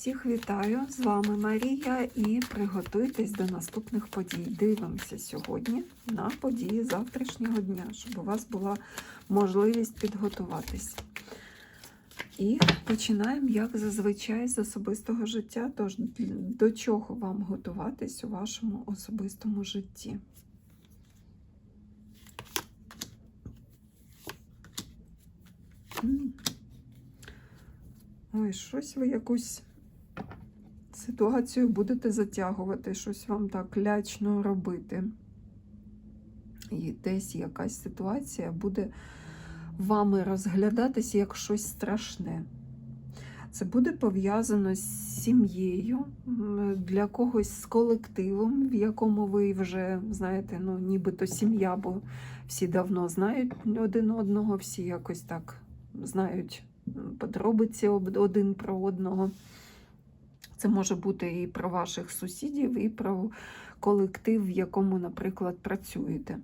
Всіх вітаю! З вами Марія і приготуйтесь до наступних подій. Дивимося сьогодні на події завтрашнього дня, щоб у вас була можливість підготуватись. І починаємо, як зазвичай, з особистого життя. Тож до чого вам готуватись у вашому особистому житті? Ой, щось ви якусь ситуацію будете затягувати, щось вам так лячно робити. І десь якась ситуація буде вами розглядатися як щось страшне. Це буде пов'язано з сім'єю, для когось з колективом, в якому ви вже знаєте, ну нібито сім'я, бо всі давно знають один одного, всі якось так знають подробиці один про одного. Це може бути і про ваших сусідів, і про колектив, в якому, наприклад, працюєте.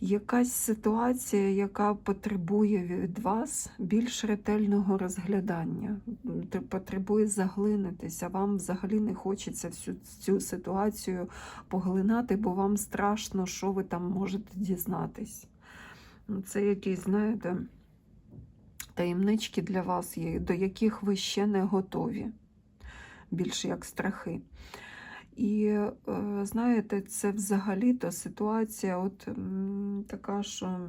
Якась ситуація, яка потребує від вас більш ретельного розглядання, потребує заглинитися. Вам взагалі не хочеться всю цю ситуацію поглинати, бо вам страшно, що ви там можете дізнатись. Ну, Це якісь, знаєте, таємнички для вас є, до яких ви ще не готові більше як страхи. І е, знаєте, це взагалі-то ситуація, от така, що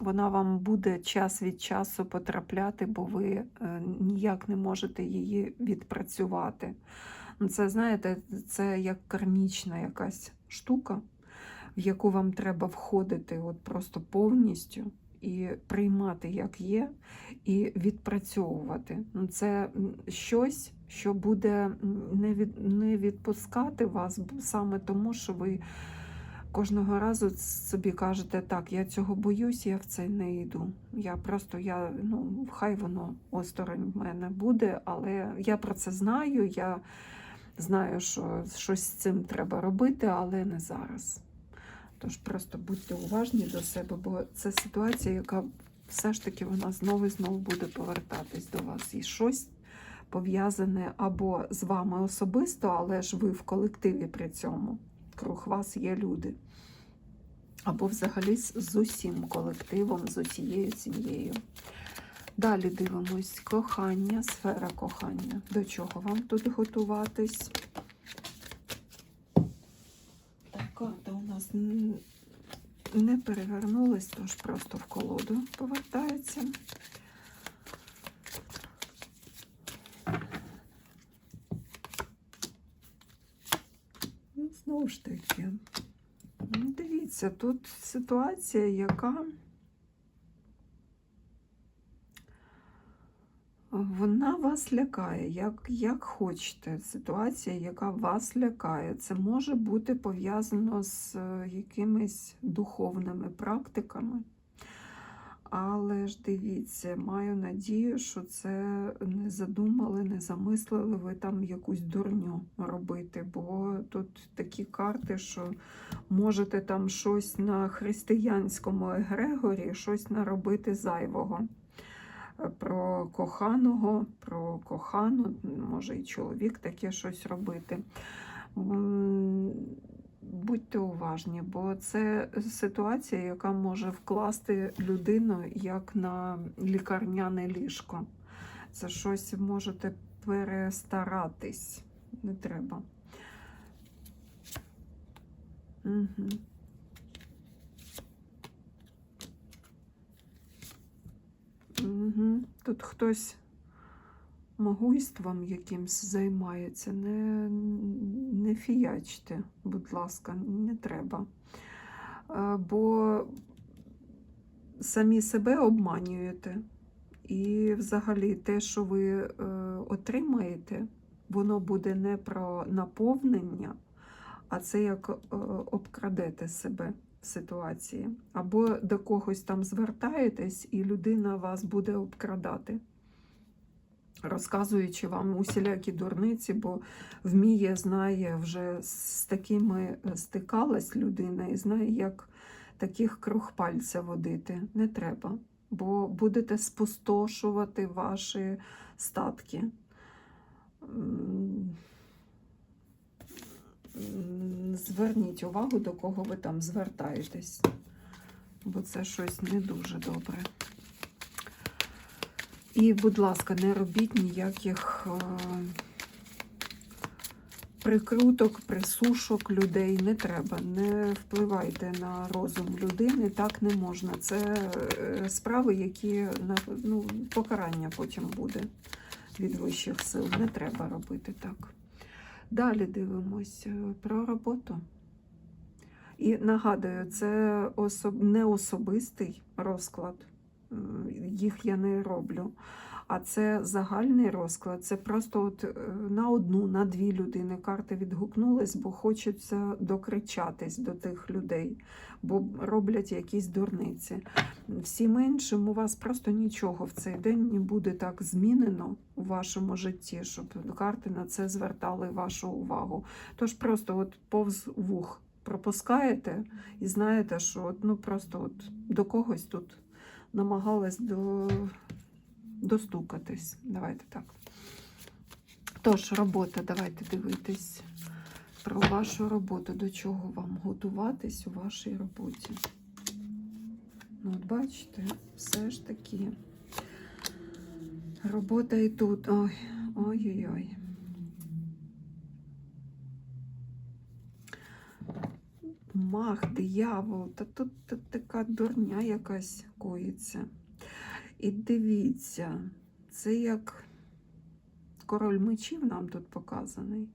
вона вам буде час від часу потрапляти, бо ви е, ніяк не можете її відпрацювати. Ну, Це, знаєте, це як кармічна якась штука, в яку вам треба входити от просто повністю і приймати як є, і відпрацьовувати. Ну, Це щось, що буде не, від, не відпускати вас саме тому, що ви кожного разу собі кажете, так, я цього боюсь, я в це не йду. Я просто, я, ну, хай воно осторонь в мене буде, але я про це знаю, я знаю, що щось з цим треба робити, але не зараз. Тож просто будьте уважні до себе, бо це ситуація, яка все ж таки вона знову і знову буде повертатись до вас. І щось пов'язане або з вами особисто, але ж ви в колективі при цьому. Круг вас є люди. Або взагалі з усім колективом, з усією сім'єю. Далі дивимось кохання, сфера кохання. До чого вам тут готуватись? Карта у нас не перевернулась, тож просто в колоду повертається. Ну, знову ж таки, ну, дивіться, тут ситуація, яка вона вас лякає, як, як хочете. Ситуація, яка вас лякає. Це може бути пов'язано з е, якимись духовними практиками. Але ж дивіться, маю надію, що це не задумали, не замислили ви там якусь дурню робити, бо тут такі карти, що можете там щось на християнському егрегорі, щось наробити зайвого. Про коханого, про кохану, може і чоловік таке щось робити. Будьте уважні, бо це ситуація, яка може вкласти людину як на лікарняне ліжко. Це щось можете перестаратись. Не треба. Угу. Угу. Тут хтось могуйством якимсь займається. Не, не фіячте, будь ласка, не треба. Е, Бо самі себе обманюєте. І взагалі те, що ви е, отримаєте, воно буде не про наповнення, а це як е, обкрадете себе в ситуації. Або до когось там звертаєтесь, і людина вас буде обкрадати розказуючи вам усілякі дурниці, бо вміє, знає, вже з такими е, стикалась людина і знає, як таких круг пальця водити. Не треба, бо будете спустошувати ваші статки. зверніть увагу, до кого ви там звертаєтесь, бо це щось не дуже добре. І, будь ласка, не робіть ніяких е, прикруток, присушок людей. Не треба. Не впливайте на розум людини. Так не можна. Це е, справи, які ну, покарання потім буде від вищих сил. Не треба робити так. Далі дивимось е, про роботу. І нагадую, це особ... не особистий розклад, їх я не роблю. А це загальний розклад. Це просто от е, на одну, на дві людини карти відгукнулись, бо хочеться докричатись до тих людей, бо роблять якісь дурниці. Всім іншим у вас просто нічого в цей день не буде так змінено у вашому житті, щоб карти на це звертали вашу увагу. Тож просто от повз вух пропускаєте і знаєте, що ну просто от до когось тут намагались до... достукатись. Давайте так. Тож, робота, давайте дивитись про вашу роботу, до чого вам готуватись у вашій роботі. Ну, от бачите, все ж таки. Робота і тут. Ой, ой-ой-ой. Мах, диявол, та тут, тут така дурня якась коїться. І дивіться, це як король мечів нам тут показаний.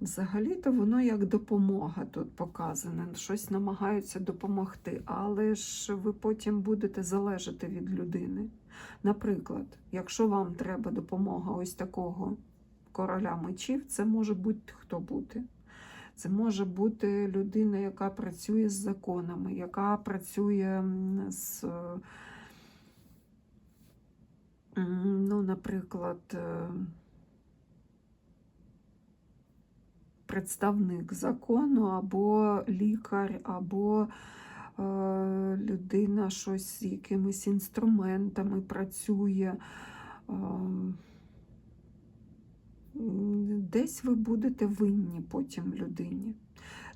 Взагалі-то воно як допомога тут показане, щось намагаються допомогти, але ж ви потім будете залежати від людини. Наприклад, якщо вам треба допомога ось такого короля мечів, це може бути хто бути. Це може бути людина, яка працює з законами, яка працює з, ну, наприклад, е, представник закону, або лікар, або е, людина щось з якимись інструментами працює. Десь ви будете винні потім людині.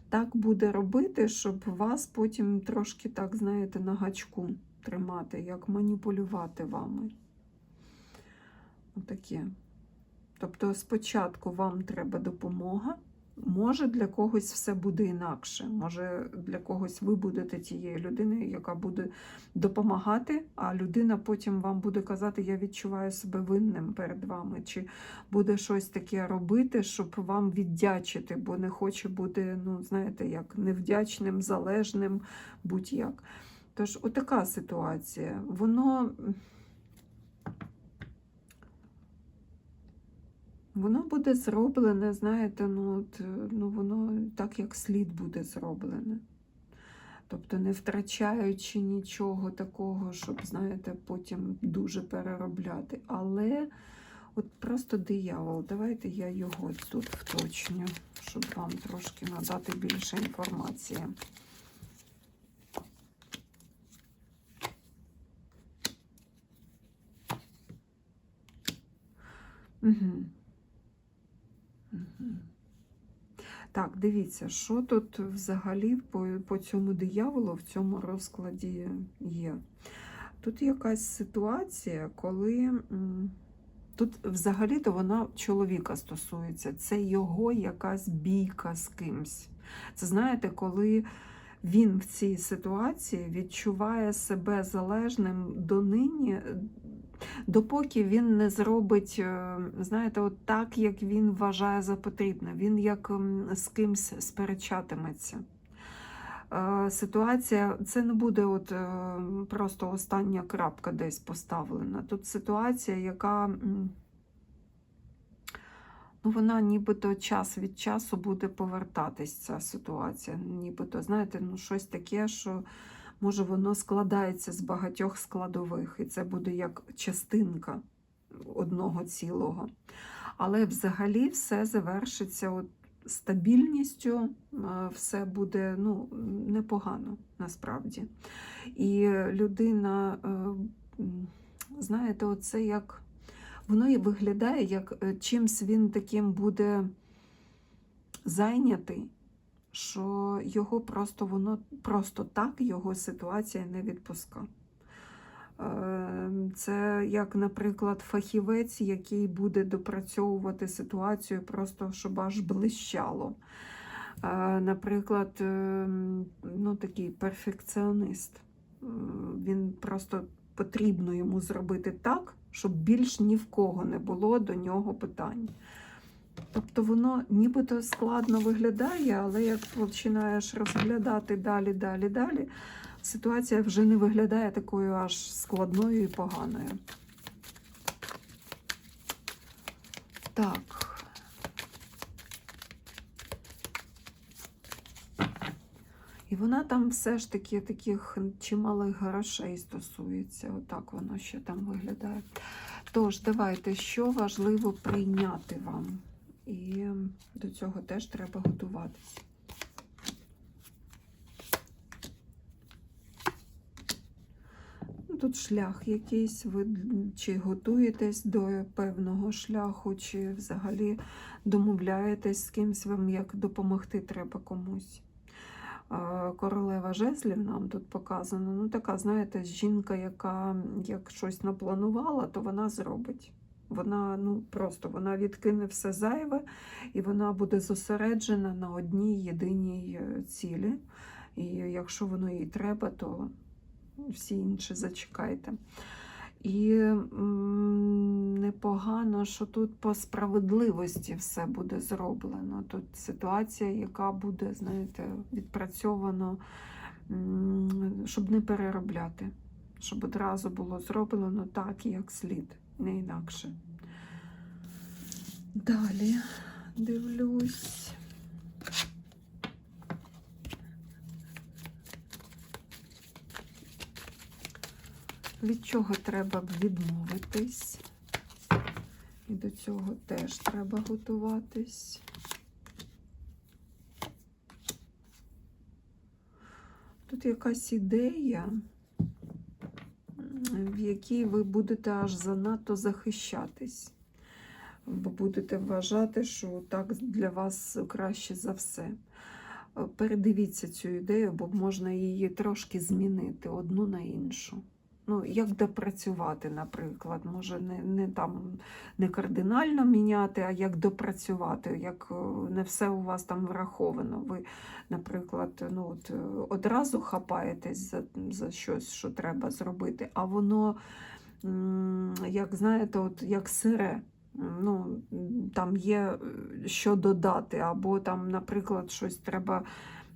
Так буде робити, щоб вас потім трошки, так, знаєте, на гачку тримати, як маніпулювати вами. Отаке. Тобто спочатку вам треба допомога. Може, для когось все буде інакше. Може, для когось ви будете тією людиною, яка буде допомагати, а людина потім вам буде казати, я відчуваю себе винним перед вами, чи буде щось таке робити, щоб вам віддячити, бо не хоче бути, ну, знаєте, як невдячним, залежним, будь-як. Тож, отака ситуація. Воно. Воно буде зроблене, знаєте, ну, от, е, ну воно так, як слід буде зроблене. Тобто не втрачаючи нічого такого, щоб, знаєте, потім дуже переробляти. Але от просто диявол, давайте я його тут вточню, щоб вам трошки надати більше інформації. Угу. Мгм. Так, дивіться, що тут взагалі по, по цьому дияволу в цьому розкладі є. Тут якась ситуація, коли тут взагалі-то вона чоловіка стосується. Це його якась бійка з кимсь. Це знаєте, коли він в цій ситуації відчуває себе залежним донині, допоки він не зробить, е, знаєте, от так, як він вважає за потрібне. Він як з кимсь сперечатиметься. Е, Ситуація це не буде от е, просто остання крапка десь поставлена. Тут ситуація, яка ну, вона нібито час від часу буде повертатись, ця ситуація. Нібито, знаєте, ну щось таке, що може воно складається з багатьох складових, і це буде як частинка одного цілого. Але взагалі все завершиться от стабільністю, е, все буде ну, непогано насправді. І людина е, знаєте, оце як воно і виглядає, як е, чимсь він таким буде зайнятий, що його просто воно просто так його ситуація не відпускає. Е, Це як, наприклад, фахівець, який буде допрацьовувати ситуацію просто, щоб аж блищало. Е, Наприклад, е, ну, такий перфекціоніст. Е, Він просто потрібно йому зробити так, щоб більш ні в кого не було до нього питань. Тобто воно нібито складно виглядає, але як починаєш розглядати далі, далі, далі, ситуація вже не виглядає такою аж складною і поганою. Так. І вона там все ж таки таких чималих грошей стосується. Отак воно ще там виглядає. Тож, давайте, що важливо прийняти вам. І до цього теж треба готуватись. Ну, Тут шлях якийсь, ви чи готуєтесь до певного шляху, чи взагалі домовляєтесь з кимсь вам, як допомогти треба комусь. Королева жезлів нам тут показано. Ну, така, знаєте, жінка, яка як щось напланувала, то вона зробить. Вона ну просто вона відкине все зайве, і вона буде зосереджена на одній єдиній е, цілі. І якщо воно їй треба, то всі інші зачекайте. І непогано, що тут по справедливості все буде зроблено. Тут ситуація, яка буде, знаєте, відпрацьовано, щоб не переробляти, щоб одразу було зроблено так, як слід, не інакше. Далі дивлюсь. Від чого треба відмовитись? І до цього теж треба готуватись. Тут якась ідея, в якій ви будете аж занадто захищатись, бо будете вважати, що так для вас краще за все. Передивіться цю ідею, бо можна її трошки змінити одну на іншу. Ну, як допрацювати, наприклад, може не, не там не кардинально міняти, а як допрацювати, як е, не все у вас там враховано. Ви, наприклад, ну, от, е, одразу хапаєтесь за, за щось, що треба зробити, а воно, як знаєте, от як сире. Ну, там є е, що додати, або там, наприклад, щось треба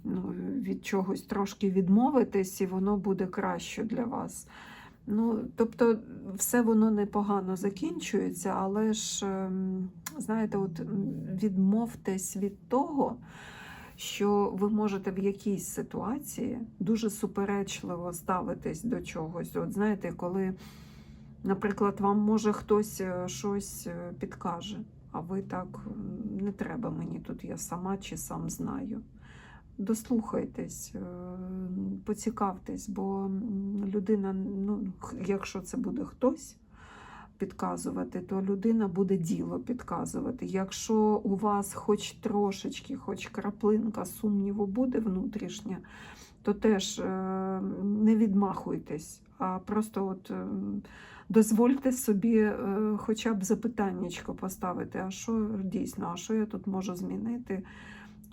ну, від чогось трошки відмовитись, і воно буде краще для вас. Ну, тобто, все воно непогано закінчується, але ж, ем, знаєте, от відмовтесь від того, що ви можете в якійсь ситуації дуже суперечливо ставитись до чогось. От знаєте, коли, наприклад, вам може хтось е, щось е, підкаже, а ви так не треба мені тут, я сама чи сам знаю. Дослухайтесь, е, поцікавтесь, бо людина, ну, якщо це буде хтось підказувати, то людина буде діло підказувати. Якщо у вас хоч трошечки, хоч краплинка сумніву буде внутрішня, то теж е, не відмахуйтесь, а просто от е, дозвольте собі хоча б запитаннячко поставити, а що дійсно, а що я тут можу змінити?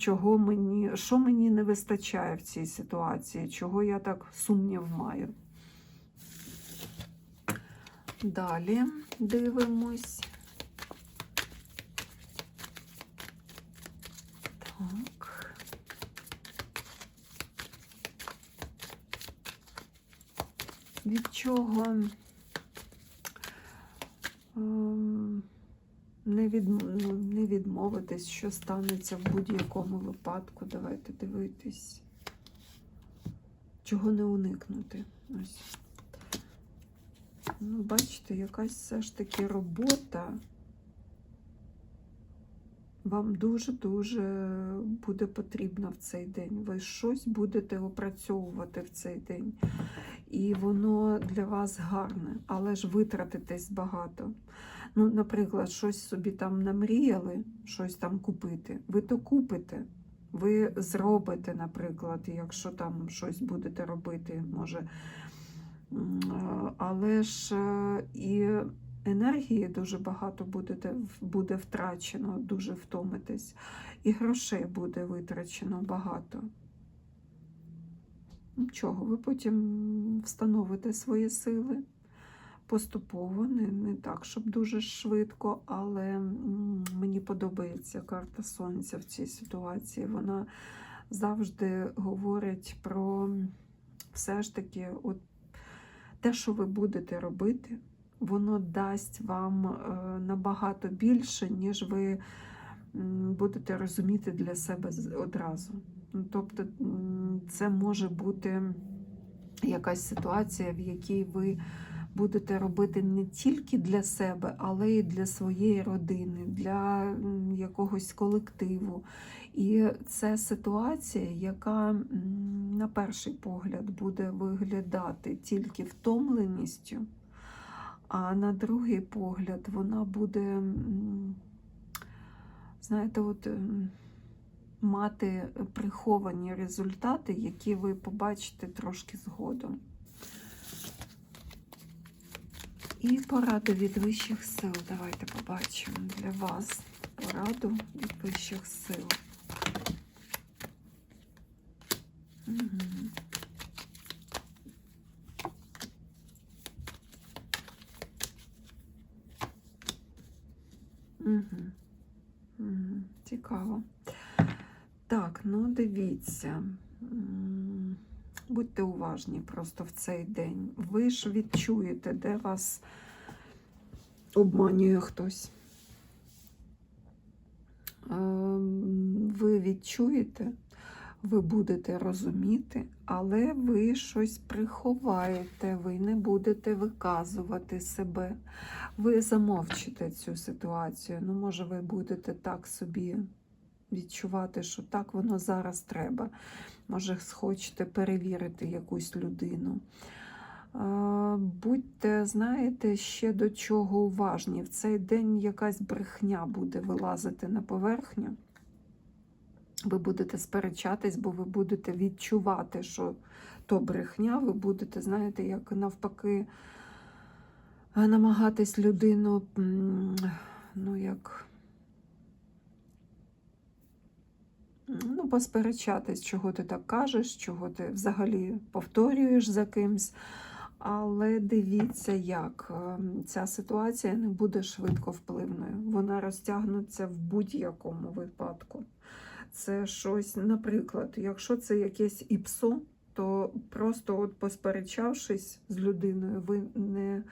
Чого мені, що мені не вистачає в цій ситуації, чого я так сумнів маю. Далі дивимось. Так. Від чого ем, не, від, ну, не відмовитись, що станеться в будь-якому випадку. Давайте дивитись. Чого не уникнути. Ось. Ну, бачите, якась все ж таки робота вам дуже-дуже буде потрібно в цей день. Ви щось будете опрацьовувати в цей день. І воно для вас гарне, але ж витратитесь багато. Ну, наприклад, щось собі там намріяли, щось там купити. Ви то купите. Ви зробите, наприклад, якщо там щось будете робити, може. Але ж е, і енергії дуже багато будете, буде втрачено, дуже втомитесь. І грошей буде витрачено багато. Нічого, ви потім встановите свої сили поступово, не, не так, щоб дуже швидко, але мені подобається карта Сонця в цій ситуації. Вона завжди говорить про все ж таки, от те, що ви будете робити, воно дасть вам е, набагато більше, ніж ви будете розуміти для себе одразу. Ну, Тобто це може бути якась ситуація, в якій ви будете робити не тільки для себе, але й для своєї родини, для якогось колективу. І це ситуація, яка на перший погляд буде виглядати тільки втомленістю, а на другий погляд вона буде, знаєте, от. Мати приховані результати, які ви побачите трошки згодом. І пораду від вищих сил. Давайте побачимо для вас пораду від вищих сил. Угу. Угу. Угу. Цікаво. Так, ну дивіться. Будьте уважні просто в цей день. Ви ж відчуєте, де вас обманює хтось. Ем, Ви відчуєте, ви будете розуміти, але ви щось приховаєте, ви не будете виказувати себе. Ви замовчите цю ситуацію. Ну, може, ви будете так собі відчувати, що так воно зараз треба. Може, схочете перевірити якусь людину. Будьте, знаєте, ще до чого уважні. В цей день якась брехня буде вилазити на поверхню. Ви будете сперечатись, бо ви будете відчувати, що то брехня, ви будете, знаєте, як навпаки, е, намагатись людину, ну як. Ну, посперечатись, чого ти так кажеш, чого ти взагалі повторюєш за кимсь. Але дивіться, як ем, ця ситуація не буде швидко впливною. Вона розтягнеться в будь-якому випадку. Це щось, наприклад, якщо це якесь іпсо, то просто от посперечавшись з людиною, ви не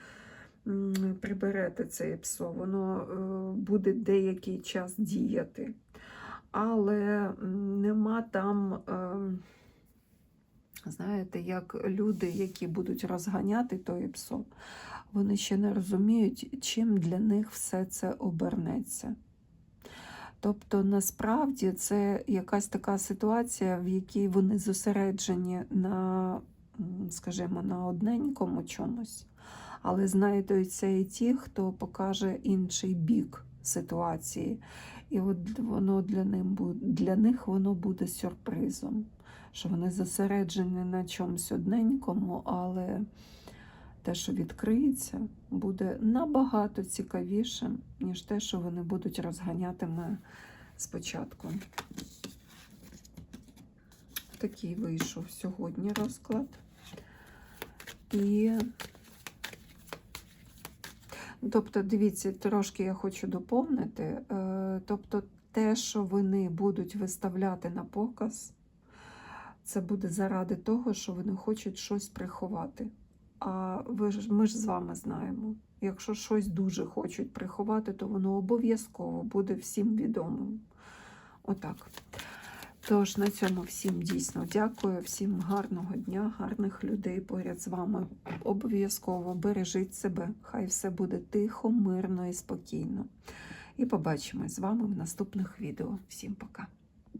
приберете це іпсо, воно е, буде деякий час діяти але нема там, е, знаєте, як люди, які будуть розганяти той псо, вони ще не розуміють, чим для них все це обернеться. Тобто, насправді це якась така ситуація, в якій вони зосереджені на, скажімо, на одненькому чомусь, але знайдуться і ті, хто покаже інший бік ситуації. І от воно для, ним для них воно буде сюрпризом, що вони зосереджені на чомусь одненькому, але те, що відкриється, буде набагато цікавішим, ніж те, що вони будуть розганятиме спочатку. Такий вийшов сьогодні розклад. І Тобто, дивіться, трошки я хочу доповнити. Тобто, те, що вони будуть виставляти на показ, це буде заради того, що вони хочуть щось приховати. А ви ж, ми ж з вами знаємо, якщо щось дуже хочуть приховати, то воно обов'язково буде всім відомим. Отак. Тож на цьому всім дійсно дякую, всім гарного дня, гарних людей поряд з вами. Обов'язково бережіть себе, хай все буде тихо, мирно і спокійно. І побачимось з вами в наступних відео. Всім пока!